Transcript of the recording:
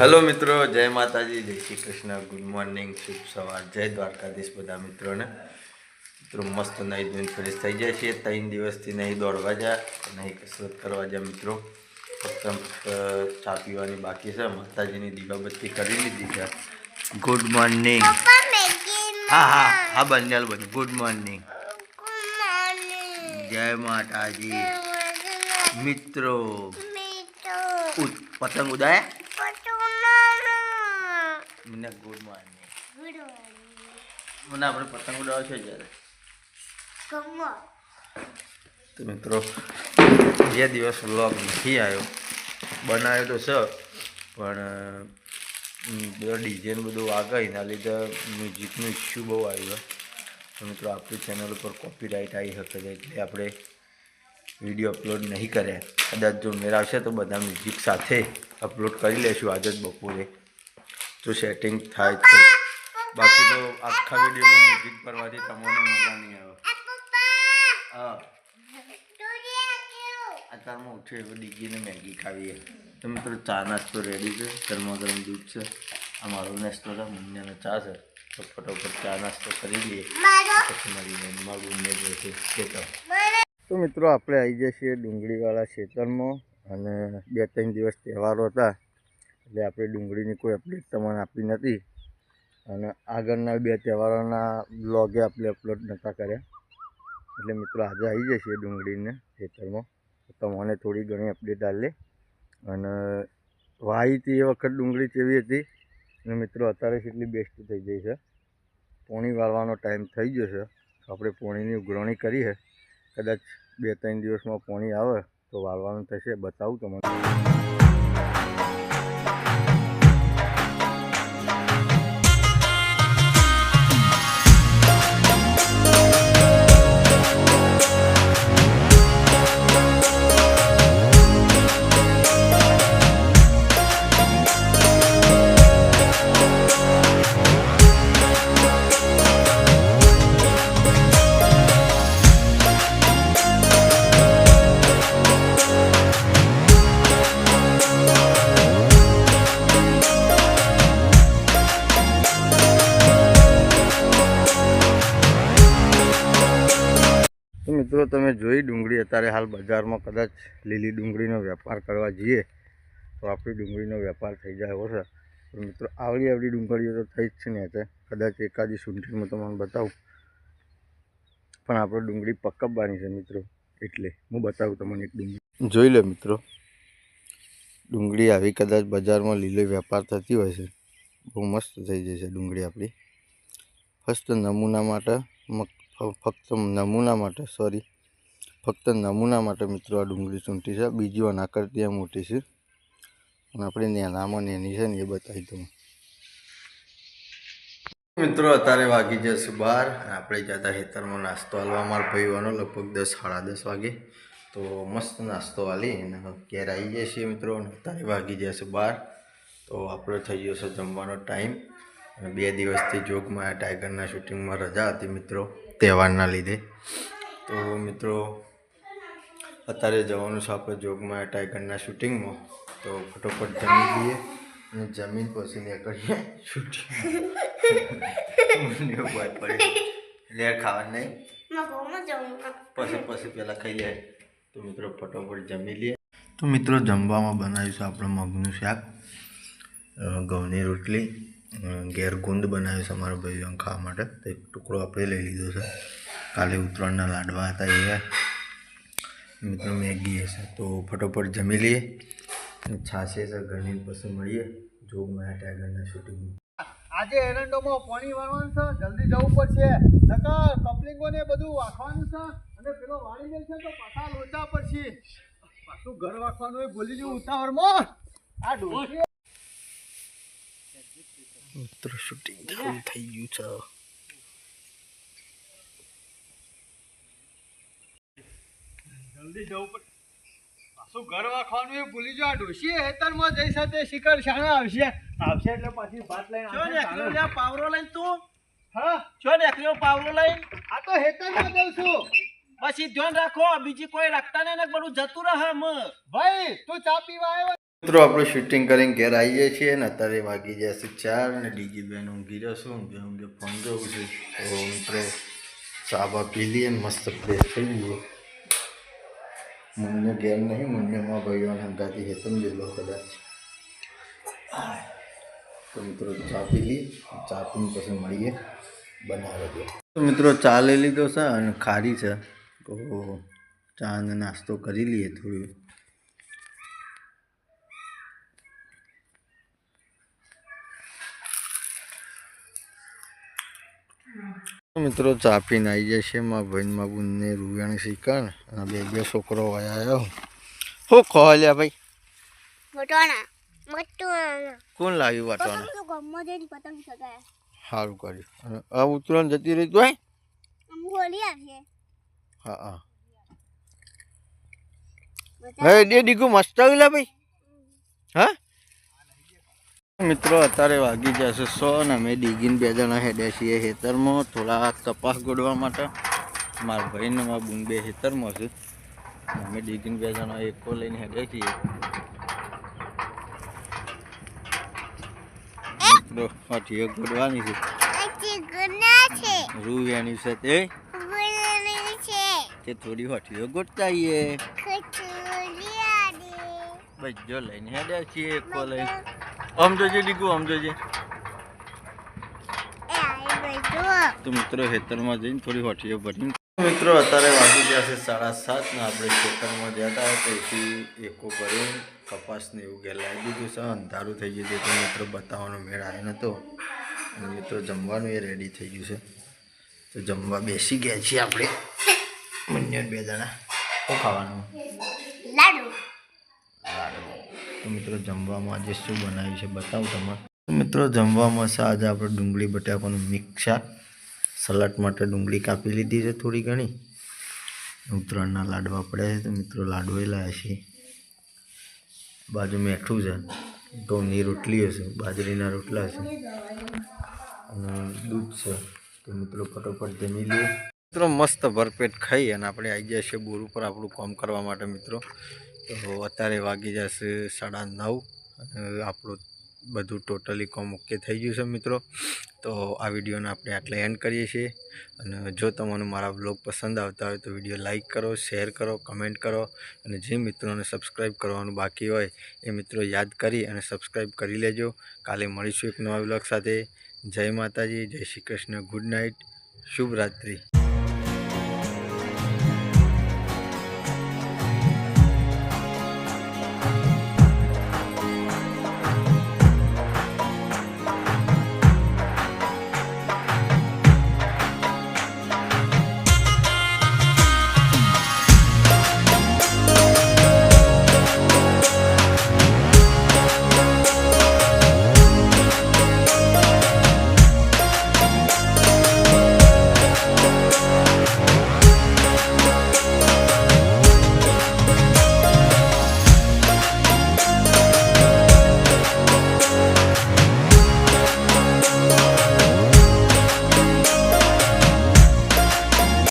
Hello મિત્રો જય માતાજી જય શ્રી કૃષ્ણ ગુડ મોર્નિંગ શુભ સવાર જય દ્વારકાધીશ બધા મિત્રોને. મિત્રો મસ્ત નહીં ધોઈને ફ્રેશ થઈ જાય છે ત્રણ દિવસથી નહીં દોડવા જાય નહીં કસરત કરવા જાય મિત્રો. ફક્ત ફક્ત ચા પીવાની બાકી છે માતાજીની દીવાબત્તી કરી લીધી છે. Good morning. હા હા હા બંજાલ બન ગુડ મોર્નિંગ. જય માતાજી. મિત્રો. પતંગ પટુના મને ગુડ મોર્નિંગ ગુડો મને આપણે પતંગ ઉડાવવા છે જ્યારે. કમો તો મિત્રો બે દિવસ વ્લોગ નથી આવ્યો બનાવ્યો તો છે પણ ડિઝાઇન બધો આગળ એના લીધે મ્યુઝિકનું ઇસ્યુ બહુ આવ્યો. તો મિત્રો આપણી ચેનલ ઉપર કોપીરાઇટ આવી શકે છે એટલે આપણે વીડિયો અપલોડ નહીં કર્યા. કદાચ જો મેળ આવશે તો બધા મ્યુઝિક સાથે અપલોડ કરી લેશું આજે જ બપોરે. જો સેટિંગ થાય તો. બાકી તો આખા વિડીયોમાં મ્યુઝિક કરવાથી તમને મજા નહીં આવે. હા. અત્યારમાં ઉઠ્યો એવો ડીગીને મેગી ખાવીએ તો મિત્રો ચા નાસ્તો રેડી છે. ગરમા ગરમ દૂધ છે. આ મારો નાસ્તો છે. મુન્યાનો ચા છે. તો ફટોફટ ચા નાસ્તો કરી લઈએ. પછી મારી મારું જે છે ખેતર તો મિત્રો આપણે આવી જઈએ છીએ ડુંગળીવાળા ખેતરમાં અને બે ત્રણ દિવસ તહેવારો હતા. એટલે આપણે ડુંગળીની કોઈ અપડેટ તમને આપી નથી. અને આગળના બે તહેવારોના બ્લોગે આપણે અપલોડ નહોતા કર્યા. એટલે મિત્રો આજે આવી જશે ડુંગળીને ખેતરમાં. તમને થોડી ઘણી અપડેટ આલે. અને વાઈ હતી એ વખત ડુંગળી કેવી હતી? અને મિત્રો અત્યારે કેટલી બેસ્ટ થઈ ગઈ છે. પોણી વાળવાનો ટાઈમ થઈ ગયો છે. આપણે પોણીની ઉઘરણી કરી છે. કદાચ બે ત્રણ દિવસમાં પોણી આવે તો વાળવાનું થશે. બતાવું તમને. તમે જોઈ ડુંગળી, અત્યારે હાલ બજારમાં કદાચ લીલી ડુંગળીનો વેપાર કરવા જઈએ, તો આપણી ડુંગળીનો વેપાર થઈ જાય એવો છે મિત્રો, આવડી આવડી ડુંગળીઓ તો થઈ જ છે ને અત્યારે કદાચ એકાદી સુંઠીમાં તમને બતાવું. પણ આપણે ડુંગળી પકવવાની છે મિત્રો, એટલે હું બતાવું તમને એક ડુંગળી. જોઈ લે મિત્રો, ડુંગળી આવી કદાચ બજારમાં લીલો વેપાર થતી હોય છે. બહુ મસ્ત થઈ જશે ડુંગળી આપણી. ફસ્ટ નમૂના માટે ફક્ત નમૂના માટે સોરી ફક્ત નમૂના માટે મિત્રો આ ડુંગળી ચૂંટી છે. બીજી આના કરતી આ મોટી છે. અને આપણે નેનામાં નેની છે ને એ બતાવી દઉં. મિત્રો, અત્યારે વાગી જશે બહાર આપણે જતા ખેતરમાં નાસ્તો હાલવા મારા ભાઈવાનો લગભગ દસ, સાડા દસ વાગે. તો મસ્ત નાસ્તો હાલી અને ઘેર આવી જાય છે મિત્રો અત્યારે વાગી જશે બહાર તો આપણો થઈ ગયો છે જમવાનો ટાઈમ. અને બે દિવસથી જોગમાં ટાઈગરના શૂટિંગમાં રજા હતી મિત્રો, તહેવારના લીધે. તો મિત્રો અત્યારે જવાનું છે આપણે જોગમાં ટાઈગરના શૂટિંગમાં. તો ફટોફટ જમી લઈએ અને જમીન પછી નીકળીએ શૂટિંગ લેર ખાવાનું નહીં. પછી પછી પહેલાં ખાઈ લે. તો મિત્રો ફટોફટ જમી લઈએ. તો મિત્રો જમવામાં બનાવ્યું છે આપણે મગનું શાક ઘઉંની રોટલી ઘેર ગુંદ બનાવ્યું છે અમારા ભાઈ ખાવા માટે. તો એક ટુકડો આપણે લઈ લીધો છે. કાલે ઉત્તરાયણના લાડવા હતા એ મિત્રો મેગી હશે તો ફટોફટ જમી લઈએ છાશે છે ઘરની પછી મળીએ જો મારા ટાઈગરના શૂટિંગમાં આજે એરંડોમાં પાણી વાળવાનું છે જલ્દી જવું પડશે નકર કપલિંગોને બધું વાખવાનું છે અને પેલો વાળી છે તો પાછા લોચા પડશે પાછું ઘર વાખવાનું હોય ભૂલી જવું ઉતાવળમાં આ ડોસી મિત્ર શૂટિંગ થઈ ગયું છે જલ્દી જવું પડે. પાછું ઘર વાખવાનું એ ભૂલી જાવ ડોસી હેતરમાં જઈ સાથે શિખર શાણા આવશે. આવશે એટલે પાછી ભાત લઈને નીકળ્યો ચાલે. પાવરો લઈને તું? હા? જો ને એકલો પાવરો લઈને? આ તો હેતરમાં જઉં છું. પછી ધ્યાન રાખો બીજી કોઈ રાખતા નહીં ને બધું જતું રહે મ ભાઈ તું ચા પીવા આવ્યો? મિત્રો આપણે શૂટિંગ કરીને ઘેર આવી જાય છીએ ને અત્યારે વાગી જાય છે ચાર ને ડીજી બેન ઊંઘી જશું ઊંઘે ઊંઘે ફોન જોઉં છું. તો મિત્રો ચા બા પી લઈએ મસ્ત ફ્રેશ થઈ જઈએ. મુન્ને ઘેર નહીં, મુન્નેમાં ભાઈઓને હંગાતી હેતમ જેટલો કદાચ. તો મિત્રો ચા પી લઈએ પછી મળીએ. બનાવે દે. તો મિત્રો ચા લીધો છે અને ખારી છે. તો ચા નાસ્તો કરી લઈએ થોડું. મિત્રો ચા પીને આવી જશે મારા ભાઈ મારા બુનને રૂવાણી શીખાણ અને બે બે છોકરો આવ્યો. શું ખો લ્યા ભાઈ? કોણ લાવ્યું વાટવાનું? સારું કર્યું. અને આ ઉત્તરાયણ જતી રહી તો હા? હા હવે દે દીકુ મસ્ત આવ્યું લા ભાઈ? હા? મિત્રો અત્યારે વાગી જશે સો ને અમે ડીગીન બે જણા હેડે છીએ ખેતરમાં. થોડા કપાસ ગોડવા માટે મારા ભાઈને મારા બુન બે ખેતરમાં છે. અમે ડીગીન બે જણા એકો લઈને હેડે છીએ. મિત્રો અઠીઓ ગોડવાની છે. ચીકના છે. તે. તે થોડી હોઠીઓ ગોટતા આવીએ લઈને હેડે છીએ એકો લઈને. આમ જોજે દીકુ આમ જોજે. એ આઈ બધું તો મિત્રો ખેતરમાં જઈને થોડી હોઠીઓ ભરીને. મિત્રો અત્યારે વાગી ગયા છે સાડા સાત ને આપણે ખેતરમાં જતા હતા તેથી એકો ભરીને કપાસને એવું ગેલાવી દીધું છે. અંધારું થઈ ગયું છે તો મિત્રો બતાવવાનો મેળ આવ્યો નહોતો અને મિત્રો જમવાનું એ રેડી થઈ ગયું છે. તો જમવા બેસી ગયા છીએ આપણે. બંને બે જણા. શું ખાવાનું? તો મિત્રો જમવામાં આજે શું બનાવ્યું છે બતાવું તમારે મિત્રો જમવામાં છે આજે આપણે ડુંગળી બટાકાનું મિક્સ સલાડ માટે ડુંગળી કાપી લીધી છે થોડી ઘણી. ઉત્તરાયણના લાડવા પડ્યા છે તો મિત્રો લાડુ લાવ્યા છે. બાજુ મેઠું છે. ઘઉંની રોટલીઓ છે, બાજરીના રોટલા છે અને દૂધ છે. તો મિત્રો ફટોફટ જમી લઈએ. મિત્રો મસ્ત ભરપેટ ખાઈ અને આપણે આવી જઈએ છીએ બોર ઉપર આપણું કામ કરવા માટે મિત્રો. તો અત્યારે વાગી જશે સાડા નવ. આપણું બધું ટોટલી કોમ ઓકે થઈ ગયું છે મિત્રો. તો આ વિડીયોને આપણે આટલે એન્ડ કરીએ છીએ. અને જો તમને મારા બ્લોગ પસંદ આવતા હોય તો વીડિયો લાઇક કરો શેર કરો કમેન્ટ કરો. અને જે મિત્રોને સબસ્ક્રાઈબ કરવાનું બાકી હોય એ મિત્રો યાદ કરી અને સબસ્ક્રાઈબ કરી લેજો. કાલે મળીશું એક નવા બ્લોગ સાથે. જય માતાજી, જય શ્રી કૃષ્ણ. ગુડ નાઇટ શુભ રાત્રિ.